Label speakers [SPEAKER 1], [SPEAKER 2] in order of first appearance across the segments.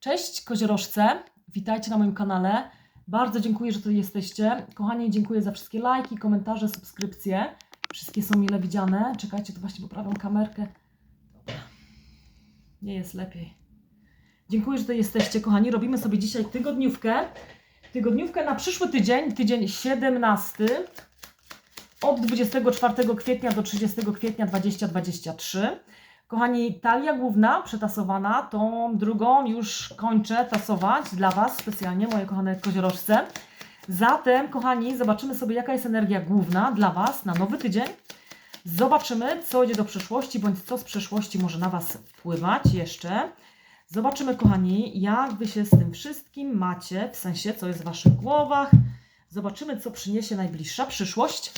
[SPEAKER 1] Cześć koziorożce, witajcie na moim kanale. Bardzo dziękuję, że tu jesteście. Kochani, dziękuję za wszystkie lajki, komentarze, subskrypcje. Wszystkie są mile widziane. Czekajcie, to właśnie poprawiam kamerkę. Nie jest lepiej. Dziękuję, że tu jesteście, kochani. Robimy sobie dzisiaj tygodniówkę. Tygodniówkę na przyszły tydzień, tydzień 17 od 24 kwietnia do 30 kwietnia 2023. Kochani, talia główna przetasowana, tą drugą już kończę tasować dla Was specjalnie, moje kochane koziorożce. Zatem, kochani, zobaczymy sobie, jaka jest energia główna dla Was na nowy tydzień. Zobaczymy, co idzie do przyszłości, bądź co z przeszłości może na Was wpływać jeszcze. Zobaczymy, kochani, jak Wy się z tym wszystkim macie, w sensie, co jest w Waszych głowach. Zobaczymy, co przyniesie najbliższa przyszłość.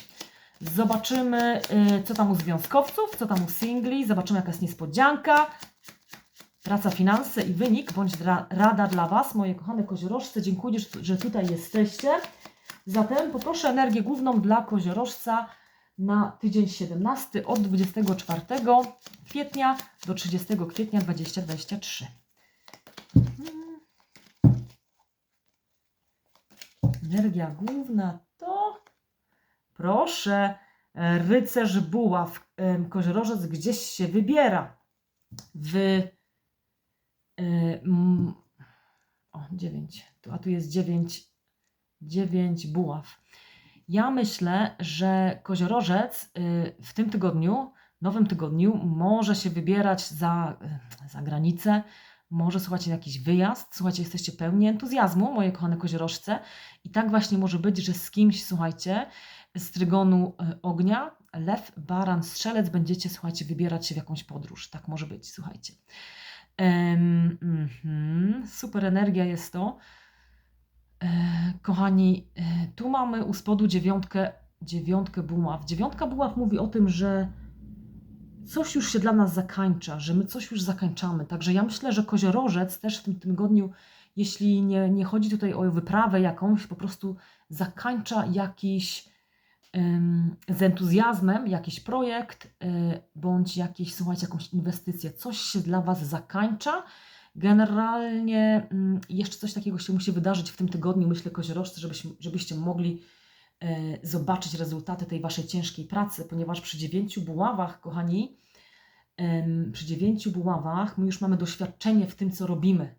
[SPEAKER 1] Zobaczymy, y, co tam u związkowców, co tam u singli. Zobaczymy, jaka jest niespodzianka. Praca, finanse i wynik, bądź rada dla Was, moje kochane koziorożce. Dziękuję, że- że tutaj jesteście. Zatem poproszę energię główną dla koziorożca na tydzień 17 od 24 kwietnia do 30 kwietnia 2023. Mhm. Energia główna to Proszę, e, rycerz buław, em, koziorożec gdzieś się wybiera. W. e, mm, O, dziewięć. Tu- A tu jest dziewięć. Dziewięć buław. Ja myślę, że koziorożec y, w tym tygodniu, nowym tygodniu, może się wybierać za, za granicę. Może słuchajcie jakiś wyjazd. Słuchajcie, jesteście pełni entuzjazmu, moje kochane koziorożce. I tak właśnie może być, że z kimś, słuchajcie, z trygonu e, ognia, lew, baran, strzelec, będziecie, słuchajcie, wybierać się w jakąś podróż. Tak może być, słuchajcie. Em, mhm, super energia jest to. E, kochani, e, tu mamy u spodu dziewiątkę, dziewiątkę buław. Dziewiątka buław mówi o tym, że coś już się dla nas zakańcza, że my coś już zakańczamy. Także ja myślę, że koziorożec też w tym tygodniu, jeśli nie, nie chodzi tutaj o wyprawę jakąś, po prostu zakańcza jakiś z entuzjazmem jakiś projekt, y, bądź jakieś, słuchajcie, jakąś inwestycję. Coś się dla Was zakańcza. Generalnie mm, jeszcze coś takiego się musi wydarzyć w tym tygodniu, myślę, koziorożcy, żebyśmy, żebyście mogli e, zobaczyć rezultaty tej Waszej ciężkiej pracy, ponieważ przy dziewięciu buławach, kochani, przy dziewięciu buławach my już mamy doświadczenie w tym, co robimy.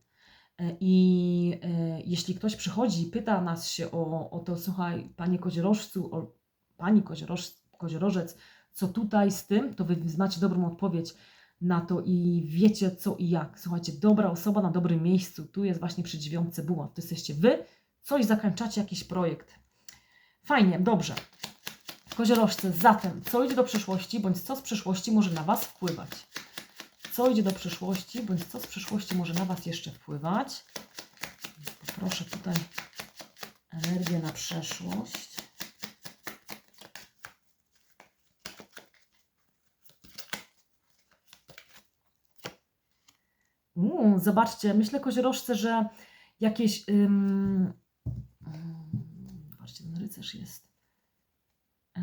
[SPEAKER 1] E, I e, jeśli ktoś przychodzi i pyta nas się o, o to, słuchaj, panie koziorożcu, o, pani kozioroż, koziorożec, co tutaj z tym, to wy znacie dobrą odpowiedź na to i wiecie co i jak. Słuchajcie, dobra osoba na dobrym miejscu, tu jest właśnie przy dziewiątce buław. To jesteście wy, coś zakończacie, jakiś projekt. Fajnie, dobrze. Koziorożce, zatem, co idzie do przyszłości, bądź co z przyszłości może na Was wpływać? Co idzie do przyszłości, bądź co z przyszłości może na Was jeszcze wpływać? Poproszę tutaj energię na przeszłość. Zobaczcie, myślę koziorożce, że jakieś. Ym, ym, zobaczcie, ten rycerz jest. E,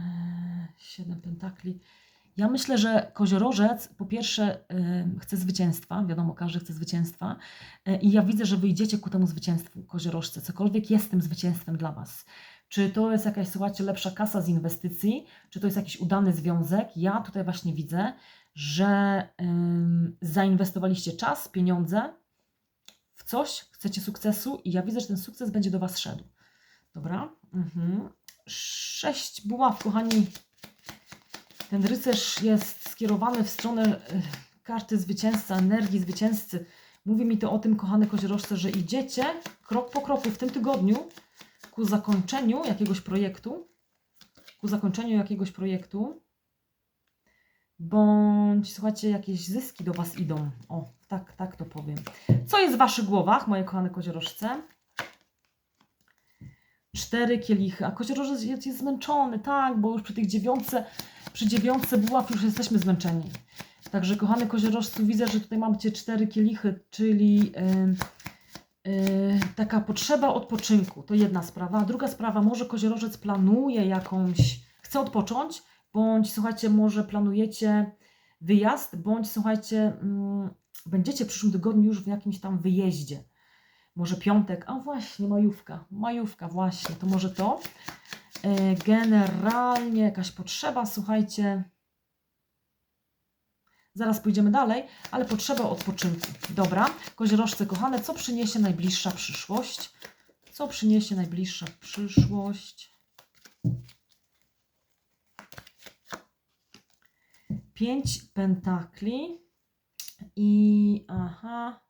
[SPEAKER 1] siedem pentakli. Ja myślę, że koziorożec po pierwsze ym, chce zwycięstwa, wiadomo, każdy chce zwycięstwa. E, I ja widzę, że wyjdziecie ku temu zwycięstwu, koziorożce. Cokolwiek jest tym zwycięstwem dla Was. Czy to jest jakaś, słuchajcie, lepsza kasa z inwestycji, czy to jest jakiś udany związek? Ja tutaj właśnie widzę, że ym, zainwestowaliście czas, pieniądze w coś, chcecie sukcesu i ja widzę, że ten sukces będzie do Was szedł. Dobra? Mhm. Sześć buław, kochani. Ten rycerz jest skierowany w stronę karty zwycięzca, energii zwycięzcy. Mówi mi to o tym, kochane koziorożce, że idziecie krok po kroku w tym tygodniu ku zakończeniu jakiegoś projektu, ku zakończeniu jakiegoś projektu, bądź słuchajcie, jakieś zyski do Was idą. O, tak, tak to powiem. Co jest w Waszych głowach, moje kochane koziorożce? Cztery kielichy, a koziorożec jest, jest zmęczony, tak, bo już przy tych dziewiątce, przy dziewiątce buław już jesteśmy zmęczeni. Także kochane koziorożcu, widzę, że tutaj macie cztery kielichy, czyli yy, taka potrzeba odpoczynku. To jedna sprawa. Druga sprawa, może koziorożec planuje jakąś, chce odpocząć, bądź słuchajcie, może planujecie wyjazd, bądź słuchajcie, mm, będziecie w przyszłym tygodniu już w jakimś tam wyjeździe. Może piątek, a właśnie, majówka, majówka, właśnie, to może to. E, Generalnie jakaś potrzeba, słuchajcie. Zaraz pójdziemy dalej, ale potrzeba odpoczynku. Dobra, koziorożce kochane, co przyniesie najbliższa przyszłość? Co przyniesie najbliższa przyszłość? Pięć pentakli i aha,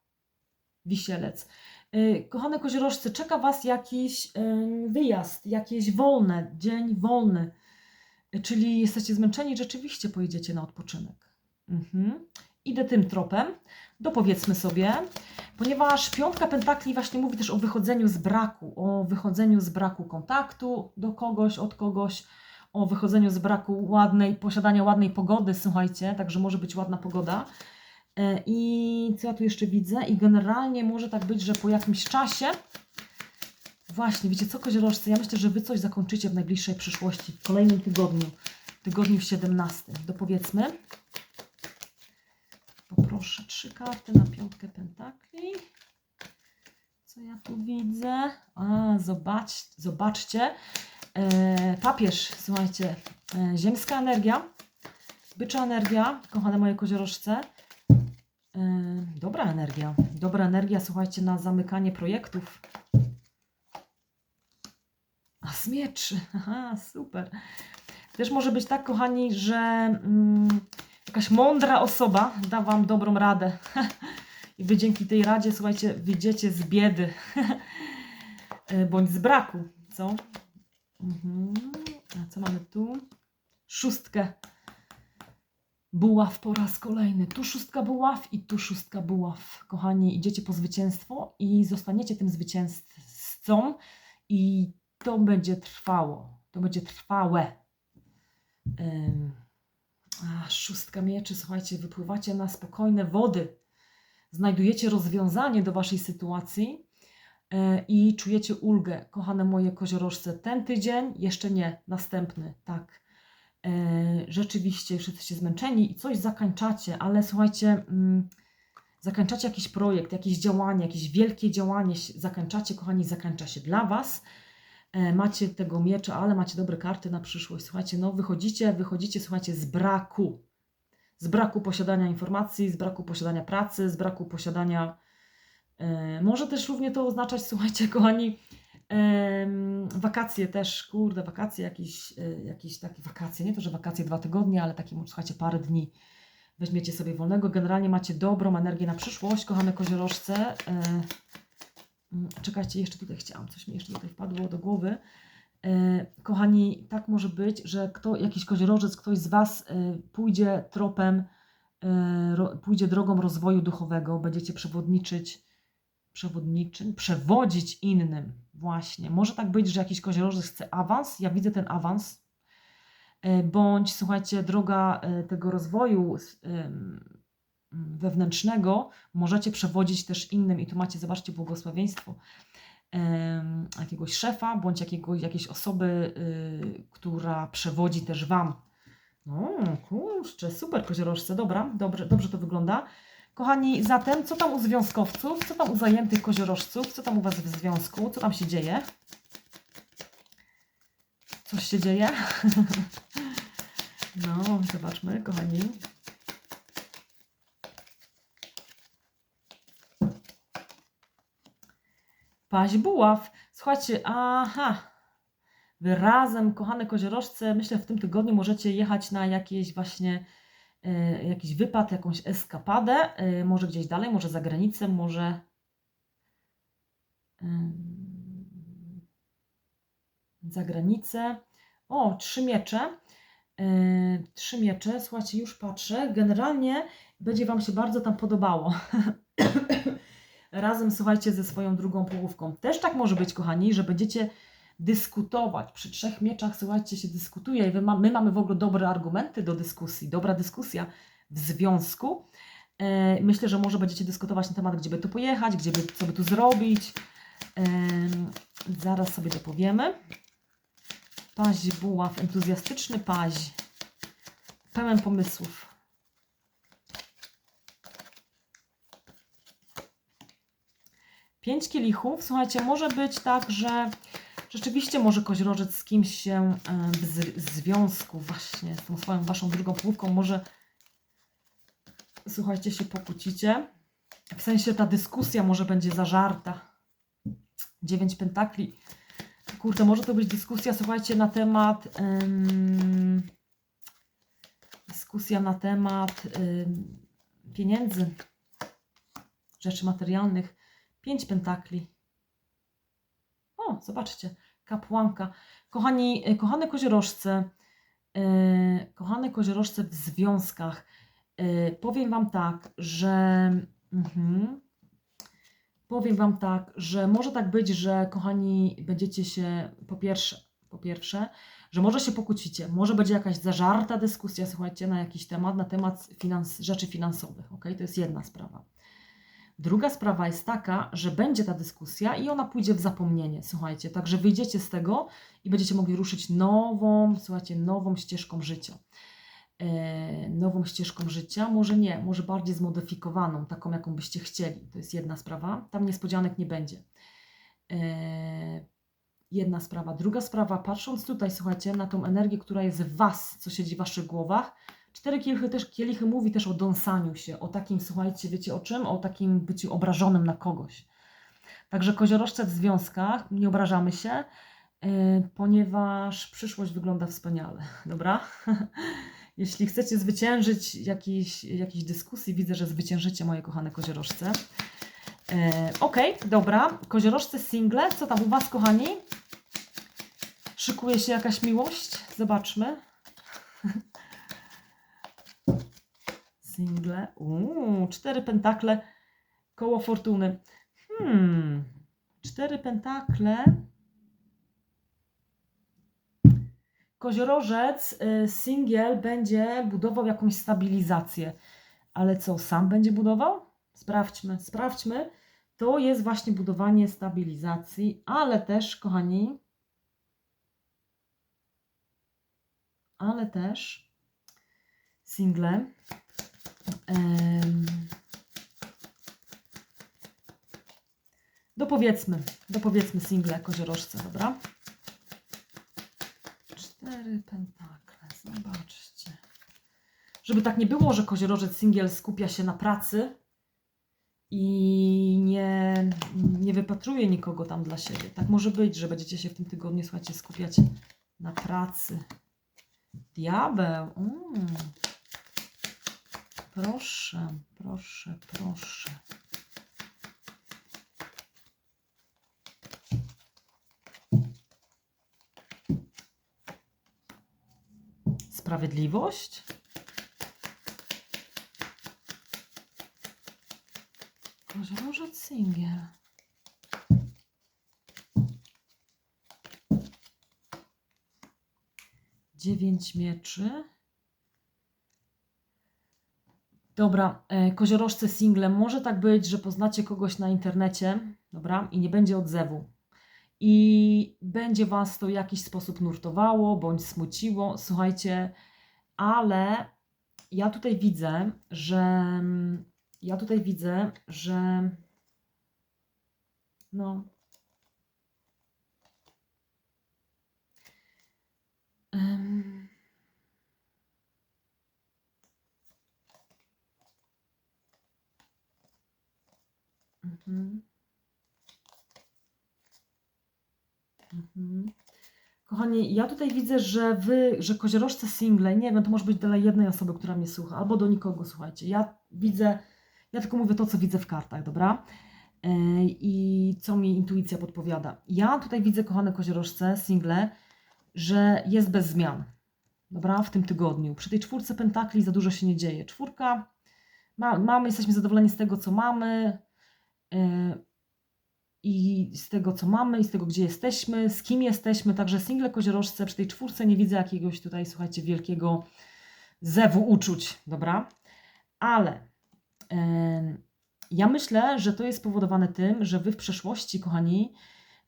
[SPEAKER 1] wisielec. Yy, Kochane koziorożce, czeka Was jakiś wyjazd, jakieś wolne, dzień wolny. Yy, Czyli jesteście zmęczeni, rzeczywiście pojedziecie na odpoczynek. Mhm. Idę tym tropem, dopowiedzmy sobie, ponieważ piątka pentakli właśnie mówi też o wychodzeniu z braku, o wychodzeniu z braku kontaktu do kogoś, od kogoś, o wychodzeniu z braku ładnej, posiadania ładnej pogody, słuchajcie, także może być ładna pogoda. E, I co ja tu jeszcze widzę? I generalnie może tak być, że po jakimś czasie, właśnie, wiecie co, koziorożcy, ja myślę, że Wy coś zakończycie w najbliższej przyszłości, w kolejnym tygodniu, tygodniu w 17. Dopowiedzmy. Poproszę trzy karty na piątkę pentakli. Co ja tu widzę? A, zobacz, zobaczcie. E, papież, słuchajcie, e, ziemska energia, bycza energia, kochane moje koziorożce. E, dobra energia, dobra energia, słuchajcie, na zamykanie projektów. A smieczy, aha, super. Też może być tak, kochani, że mm, jakaś mądra osoba da Wam dobrą radę. I Wy dzięki tej radzie, słuchajcie, wyjdziecie z biedy E, bądź z braku, co? Mhm. A co mamy tu? Szóstkę. Buław po raz kolejny. Tu szóstka buław i tu szóstka buław. Kochani, idziecie po zwycięstwo i zostaniecie tym zwycięzcą i to będzie trwało. To będzie trwałe. Ym. Szóstka mieczy, słuchajcie, wypływacie na spokojne wody. Znajdujecie rozwiązanie do waszej sytuacji e, i czujecie ulgę. Kochane moje koziorożce, ten tydzień jeszcze nie, następny, tak. E, rzeczywiście już jesteście zmęczeni i coś zakańczacie, ale słuchajcie, mm, zakańczacie jakiś projekt, jakieś działanie, jakieś wielkie działanie zakańczacie, kochani, zakańcza się dla Was. E, Macie tego miecza, ale macie dobre karty na przyszłość. Słuchajcie, no wychodzicie, wychodzicie, słuchajcie, z braku. Z braku posiadania informacji, z braku posiadania pracy, z braku posiadania. E, może też równie to oznaczać, słuchajcie, kochani, em, wakacje też, kurde, wakacje, jakieś, e, jakieś takie wakacje, nie to, że wakacje dwa tygodnie, ale takie, słuchajcie, parę dni weźmiecie sobie wolnego. Generalnie macie dobrą energię na przyszłość, kochane koziorożce. E, czekajcie, jeszcze tutaj chciałam, coś mi jeszcze tutaj wpadło do głowy. E, kochani, tak może być, że kto, jakiś koziorożec, ktoś z Was e, pójdzie tropem, e, pójdzie drogą rozwoju duchowego, będziecie przewodniczyć, przewodniczy, przewodzić innym. Właśnie. Może tak być, że jakiś koziorożec chce awans, ja widzę ten awans, bądź słuchajcie, droga tego rozwoju wewnętrznego możecie przewodzić też innym i tu macie, zobaczcie, błogosławieństwo jakiegoś szefa, bądź jakiegoś, jakiejś osoby, y, która przewodzi też Wam. No, kurczę, super koziorożce, dobra, dobrze, dobrze to wygląda. Kochani, zatem co tam u związkowców, co tam u zajętych koziorożców, co tam u Was w związku, co tam się dzieje? Coś się dzieje? No, zobaczmy, kochani. Paź buław. Słuchajcie, aha. Wy razem, kochane koziorożce, myślę w tym tygodniu możecie jechać na jakieś właśnie e, jakiś wypad, jakąś eskapadę, e, może gdzieś dalej, może za granicę, może em, za granicę. O, trzy miecze. E, trzy miecze, słuchajcie, już patrzę. Generalnie będzie Wam się bardzo tam podobało. Razem, słuchajcie, ze swoją drugą połówką. Też tak może być, kochani, że będziecie dyskutować. Przy trzech mieczach, słuchajcie, się dyskutuje i my mamy w ogóle dobre argumenty do dyskusji, dobra dyskusja w związku. E, myślę, że może będziecie dyskutować na temat, gdzie by tu pojechać, gdzie by, co by tu zrobić. Em, zaraz sobie dopowiemy. Paź buław, entuzjastyczny paź, pełen pomysłów. Pięć kielichów, słuchajcie, może być tak, że rzeczywiście może koźrożec z kimś się w związku właśnie z tą swoją waszą drugą połówką może słuchajcie, się pokłócicie. W sensie ta dyskusja może będzie zażarta. Dziewięć pentakli. Kurde, może to być dyskusja, słuchajcie, na temat. em, dyskusja na temat em, pieniędzy, rzeczy materialnych. Pięć pentakli. O, zobaczcie, kapłanka. Kochani, e, kochane koziorożce, e, kochane koziorożce w związkach. E, powiem Wam tak, że. Mhm, powiem Wam tak, że może tak być, że kochani, będziecie się po pierwsze, po pierwsze, że może się pokłócicie, może będzie jakaś zażarta dyskusja, słuchajcie, na jakiś temat, na temat finans, rzeczy finansowych, ok? To jest jedna sprawa. Druga sprawa jest taka, że będzie ta dyskusja i ona pójdzie w zapomnienie, słuchajcie, także wyjdziecie z tego i będziecie mogli ruszyć nową, słuchajcie, nową ścieżką życia. E, nową ścieżką życia, może nie, może bardziej zmodyfikowaną, taką jaką byście chcieli. To jest jedna sprawa. Tam niespodzianek nie będzie. E, jedna sprawa. Druga sprawa, patrząc tutaj, słuchajcie, na tą energię, która jest w Was, co siedzi w Waszych głowach, cztery kielichy też, kielichy mówi też o dąsaniu się, o takim, słuchajcie, wiecie o czym? O takim byciu obrażonym na kogoś. Także koziorożce w związkach, nie obrażamy się, e, ponieważ przyszłość wygląda wspaniale, dobra? Jeśli chcecie zwyciężyć jakiejś, jakiejś dyskusji, widzę, że zwyciężycie moje kochane koziorożce. E, Okej, dobra. Koziorożce single. Co tam u Was, kochani? Szykuje się jakaś miłość? Zobaczmy. Single. Uuu, cztery pentakle. Koło fortuny. Hmm. Cztery pentakle. Koziorożec y, singiel będzie budował jakąś stabilizację. Ale co, sam będzie budował? Sprawdźmy, sprawdźmy. To jest właśnie budowanie stabilizacji, ale też, kochani, ale też single. Dopowiedzmy, dopowiedzmy single koziorożce, dobra? Cztery pentakle, zobaczcie. Żeby tak nie było, że koziorożec singiel skupia się na pracy i nie, nie wypatruje nikogo tam dla siebie. Tak może być, że będziecie się w tym tygodniu, słuchajcie, skupiać na pracy. Diabeł. Mm. Proszę, proszę, proszę. Sprawiedliwość? Koziorożec singiel. Dziewięć mieczy. Dobra, e, koziorożce single. Może tak być, że poznacie kogoś na internecie, dobra, i nie będzie odzewu. I będzie Was to w jakiś sposób nurtowało bądź smuciło. Słuchajcie, ale ja tutaj widzę, że ja tutaj widzę, że no. Em. Mhm. Mhm. Kochani, ja tutaj widzę, że wy, że koziorożce single, nie wiem, to może być dla jednej osoby, która mnie słucha, albo do nikogo, słuchajcie. Ja widzę, ja tylko mówię to, co widzę w kartach, dobra? E, I co mi intuicja podpowiada. Ja tutaj widzę, kochane koziorożce single, że jest bez zmian, dobra, w tym tygodniu. Przy tej czwórce pentakli za dużo się nie dzieje. Czwórka, ma, mamy, jesteśmy zadowoleni z tego, co mamy. E, i z tego, co mamy, i z tego, gdzie jesteśmy, z kim jesteśmy. Także single koziorożce przy tej czwórce nie widzę jakiegoś tutaj, słuchajcie, wielkiego zewu uczuć, dobra? Ale ja myślę, że to jest spowodowane tym, że wy w przeszłości, kochani,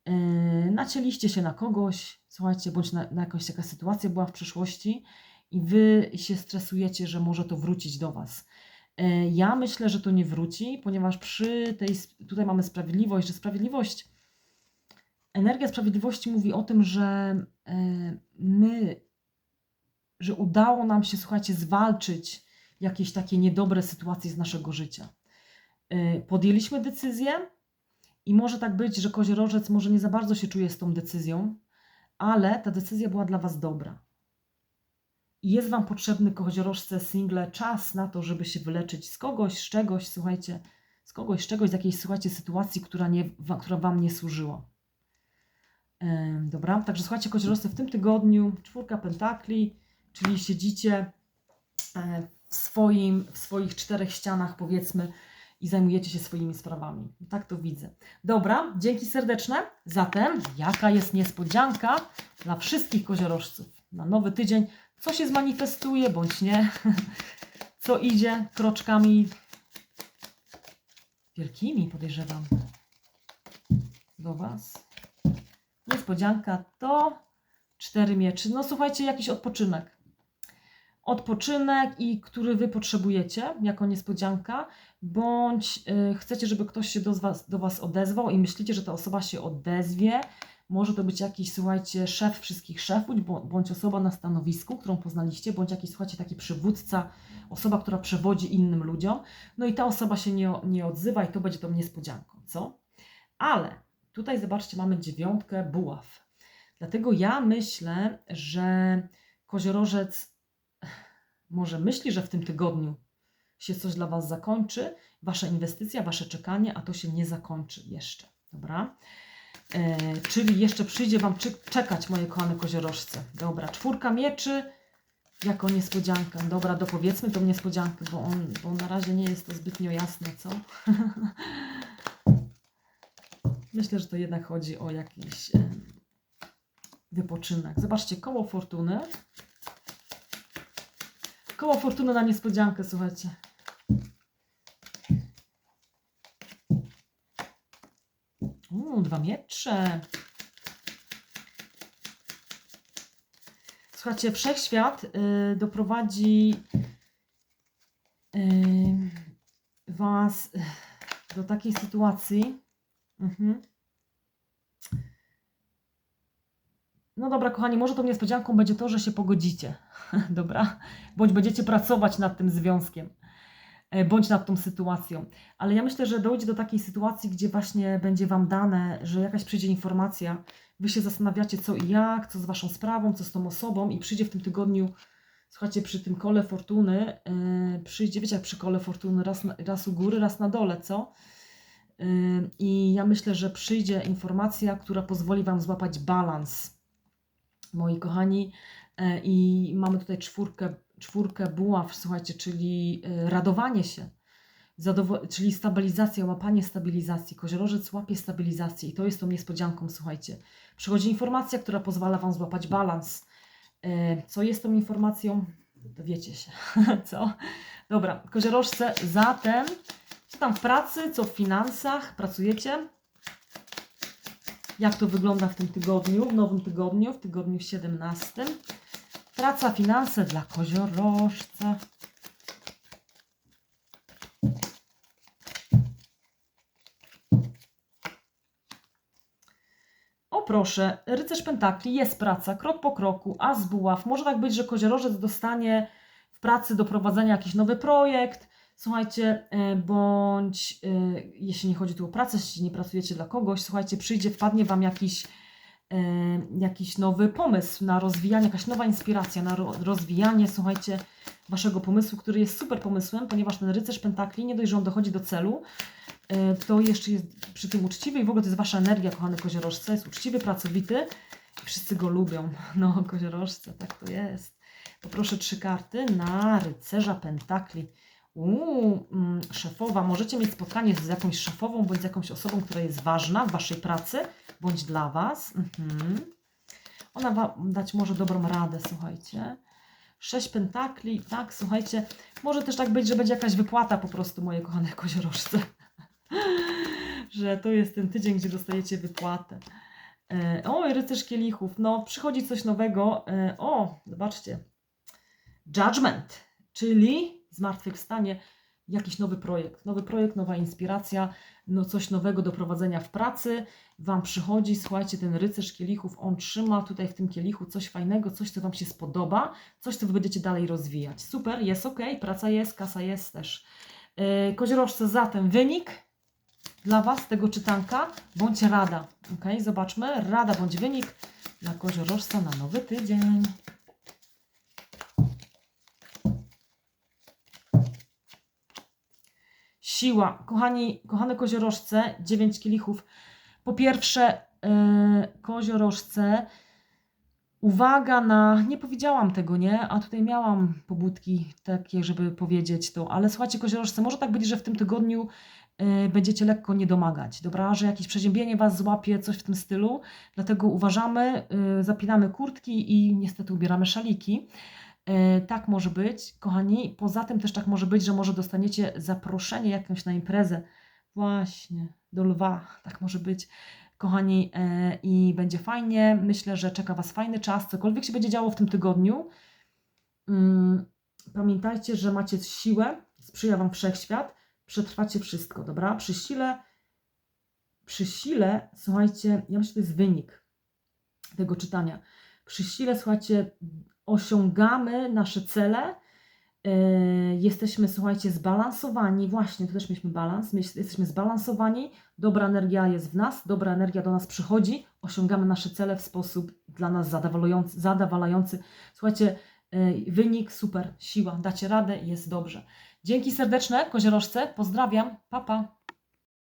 [SPEAKER 1] yy, nacięliście się na kogoś, słuchajcie, bądź na, na jakaś taka sytuacja była w przeszłości i wy się stresujecie, że może to wrócić do was. E, Ja myślę, że to nie wróci, ponieważ przy tej, tutaj mamy sprawiedliwość, że sprawiedliwość, energia sprawiedliwości mówi o tym, że e, my, że udało nam się, słuchajcie, zwalczyć jakieś takie niedobre sytuacje z naszego życia. E, Podjęliśmy decyzję i może tak być, że koziorożec może nie za bardzo się czuje z tą decyzją, ale ta decyzja była dla Was dobra. Jest Wam potrzebny koziorożce single czas na to, żeby się wyleczyć z kogoś, z czegoś, słuchajcie, z kogoś, z czegoś, z jakiejś, słuchajcie, sytuacji, która, nie, która Wam nie służyła. Dobra, także słuchajcie, koziorożce, w tym tygodniu czwórka pentakli, czyli siedzicie e, w, swoim, w swoich czterech ścianach, powiedzmy, i zajmujecie się swoimi sprawami. Tak to widzę. Dobra, dzięki serdeczne. Zatem, jaka jest niespodzianka dla wszystkich koziorożców na nowy tydzień? Co się zmanifestuje, bądź nie? Co idzie kroczkami wielkimi, podejrzewam, do Was? Niespodzianka to cztery mieczy. No słuchajcie, jakiś odpoczynek. Odpoczynek, i który Wy potrzebujecie jako niespodzianka, bądź y, chcecie, żeby ktoś się do was, do was odezwał i myślicie, że ta osoba się odezwie. Może to być jakiś, słuchajcie, szef wszystkich szefów, bą- bądź osoba na stanowisku, którą poznaliście, bądź jakiś, słuchajcie, taki przywódca, osoba, która przewodzi innym ludziom. No i ta osoba się nie, nie odzywa i to będzie tą niespodzianką, co? Ale tutaj zobaczcie, mamy dziewiątkę buław. Dlatego ja myślę, że koziorożec może myśli, że w tym tygodniu się coś dla Was zakończy, Wasza inwestycja, Wasze czekanie, a to się nie zakończy jeszcze, dobra? E, czyli jeszcze przyjdzie Wam czekać, moje kochane koziorożce. Dobra, czwórka mieczy jako niespodzianka. Dobra, dopowiedzmy tą niespodziankę, bo, on, bo na razie nie jest to zbytnio jasne, co? Myślę, że to jednak chodzi o jakiś wypoczynek. Zobaczcie, koło fortuny. Koło fortuny na niespodziankę, słuchajcie. Uuu, dwa miecze. Słuchajcie, wszechświat y, doprowadzi y, Was y, do takiej sytuacji. Mhm. No dobra, kochani, może tą niespodzianką będzie to, że się pogodzicie. dobra? Bądź będziecie pracować nad tym związkiem, bądź nad tą sytuacją. Ale ja myślę, że dojdzie do takiej sytuacji, gdzie właśnie będzie Wam dane, że jakaś przyjdzie informacja, Wy się zastanawiacie co i jak, co z Waszą sprawą, co z tą osobą i przyjdzie w tym tygodniu, słuchajcie, przy tym kole fortuny, yy, przyjdzie, wiecie jak przy kole fortuny, raz, raz u góry, raz na dole, co? Yy, I ja myślę, że przyjdzie informacja, która pozwoli Wam złapać balans, moi kochani. E, I mamy tutaj czwórkę, czwórkę buław, słuchajcie, czyli e, radowanie się, czyli stabilizacja, łapanie stabilizacji. Koziorożec łapie stabilizację i to jest tą niespodzianką, słuchajcie. Przychodzi informacja, która pozwala Wam złapać balans. E, Co jest tą informacją? Dowiecie się, co? Dobra, koziorożce, zatem co tam w pracy, co w finansach? Pracujecie? Jak to wygląda w tym tygodniu, w nowym tygodniu, w tygodniu 17? Praca, finanse dla koziorożca. O proszę, rycerz pentakli, jest praca, krok po kroku, a z buław. Może tak być, że koziorożec dostanie w pracy do prowadzenia jakiś nowy projekt. Słuchajcie, e, bądź e, jeśli nie chodzi tu o pracę, jeśli nie pracujecie dla kogoś, słuchajcie, przyjdzie, wpadnie Wam jakiś, jakiś nowy pomysł na rozwijanie, jakaś nowa inspiracja na ro, rozwijanie, słuchajcie, Waszego pomysłu, który jest super pomysłem, ponieważ ten rycerz pentakli, nie dość, że on dochodzi do celu, to jeszcze jest przy tym uczciwy i w ogóle to jest Wasza energia, kochany koziorożce, jest uczciwy, pracowity i wszyscy go lubią. No, koziorożce, tak to jest. Poproszę trzy karty na rycerza pentakli. Uuu, mm, szefowa, możecie mieć spotkanie z jakąś szefową bądź z jakąś osobą, która jest ważna w Waszej pracy, bądź dla Was. Mhm. Ona Wam dać może dobrą radę, słuchajcie. Sześć pentakli, tak, słuchajcie. Może też tak być, że będzie jakaś wypłata po prostu, moje kochane koziorożce. że to jest ten tydzień, gdzie dostajecie wypłatę. E, oj, rycerz kielichów, no przychodzi coś nowego. E, o, zobaczcie. Judgment, czyli zmartwychwstanie. jakiś nowy projekt. Nowy projekt, nowa inspiracja, no coś nowego do prowadzenia w pracy. Wam przychodzi, słuchajcie, ten rycerz kielichów, on trzyma tutaj w tym kielichu coś fajnego, coś, co Wam się spodoba, coś, co Wy będziecie dalej rozwijać. Super, jest ok, praca jest, kasa jest też. Yy, Koziorożce, zatem wynik dla Was tego czytanka bądź rada. Ok, zobaczmy. Rada bądź wynik dla koziorożca na nowy tydzień. Siła. Kochani, kochane koziorożce, 9 kielichów. Po pierwsze, yy, koziorożce, uwaga na. Nie powiedziałam tego, nie? A tutaj miałam pobudki takie, żeby powiedzieć to, ale słuchajcie, koziorożce, może tak być, że w tym tygodniu y, będziecie lekko nie domagać, dobra? Że jakieś przeziębienie Was złapie, coś w tym stylu. Dlatego uważamy, y, zapinamy kurtki i niestety ubieramy szaliki. Y, Tak może być, kochani. Poza tym też tak może być, że może dostaniecie zaproszenie jakąś na imprezę. Właśnie, do lwa, tak może być. Kochani, e, i będzie fajnie. Myślę, że czeka Was fajny czas. Cokolwiek się będzie działo w tym tygodniu, mm, pamiętajcie, że macie siłę, sprzyja Wam wszechświat, przetrwacie wszystko, dobra? Przy sile, przy sile, słuchajcie, ja myślę, że to jest wynik tego czytania. Przy sile, słuchajcie, osiągamy nasze cele, e, jesteśmy, słuchajcie, zbalansowani, właśnie, tu też mieliśmy balans, my jesteśmy zbalansowani, dobra energia jest w nas, dobra energia do nas przychodzi, osiągamy nasze cele w sposób dla nas zadowalający. zadowalający. Słuchajcie, e, wynik super, siła, dacie radę, jest dobrze. Dzięki serdeczne, koziorożce, pozdrawiam, papa. Pa.